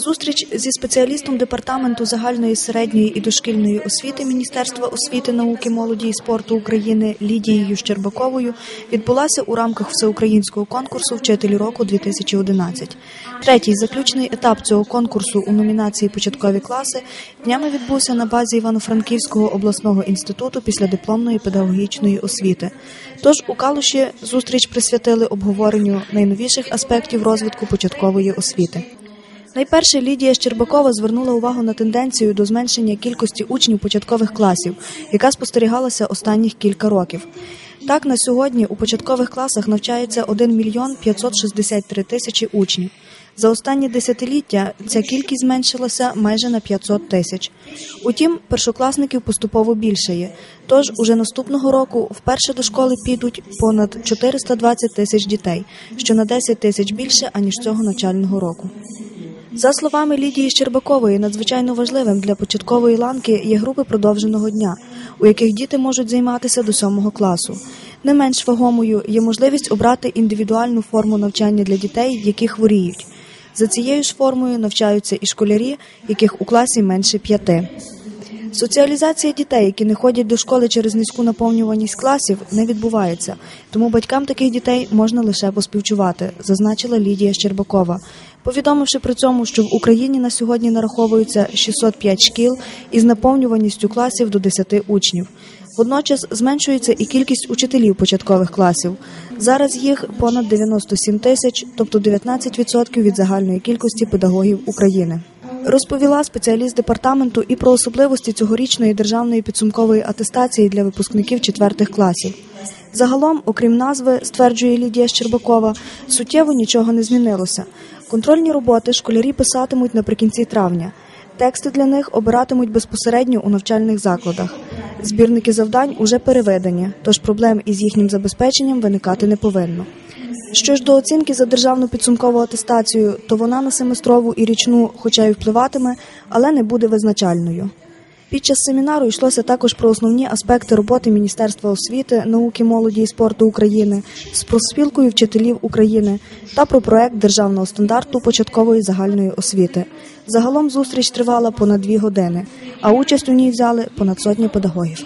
Зустріч зі спеціалістом департаменту загальної середньої і дошкільної освіти Міністерства освіти, науки, молоді і спорту України Лідією Щербаковою відбулася у рамках всеукраїнського конкурсу Вчителі року 2011 Третій заключний етап цього конкурсу у номінації Початкові класи днями відбувся на базі Івано-Франківського обласного інституту післядипломної педагогічної освіти. Тож у Калуші зустріч присвятили обговоренню найновіших аспектів розвитку початкової освіти. Найперше Лідія Щербакова звернула увагу на тенденцію до зменшення кількості учнів початкових класів, яка спостерігалася останніх кілька років. Так, на сьогодні у початкових класах навчається 1 мільйон 563 тисячі учнів. За останні десятиліття ця кількість зменшилася майже на 500 тисяч. Утім, першокласників поступово більшає. Тож уже наступного року вперше до школи підуть понад 420 тисяч дітей, що на 10 тисяч більше аніж цього навчального року. За словами Лідії Щербакової, надзвичайно важливим для початкової ланки є групи продовженого дня, у яких діти можуть займатися до сьомого класу. Не менш вагомою є можливість обрати індивідуальну форму навчання для дітей, які хворіють. За цією ж формою навчаються і школярі, яких у класі менше п'яти. Соціалізація дітей, які не ходять до школи через низьку наповнюваність класів, не відбувається, тому батькам таких дітей можна лише поспівчувати, зазначила Лідія Щербакова, повідомивши при цьому, що в Україні на сьогодні нараховується 605 шкіл із наповнюваністю класів до 10 учнів. Водночас зменшується і кількість учителів початкових класів. Зараз їх понад 97 тисяч, тобто 19% від загальної кількості педагогів України. Розповіла спеціаліст департаменту і про особливості цьогорічної державної підсумкової атестації для випускників четвертих класів. Загалом, окрім назви, стверджує Лідія Щербакова, суттєво нічого не змінилося. Контрольні роботи школярі писатимуть наприкінці травня. Тексти для них обиратимуть безпосередньо у навчальних закладах. Збірники завдань уже переведені, тож проблем із їхнім забезпеченням виникати не повинно. Що ж до оцінки за державну підсумкову атестацію, то вона на семестрову і річну, хоча й впливатиме, але не буде визначальною. Під час семінару йшлося також про основні аспекти роботи Міністерства освіти, науки, молоді і спорту України з профспілкою вчителів України та про проект державного стандарту початкової загальної освіти. Загалом зустріч тривала понад дві години, а участь у ній взяли понад сотні педагогів.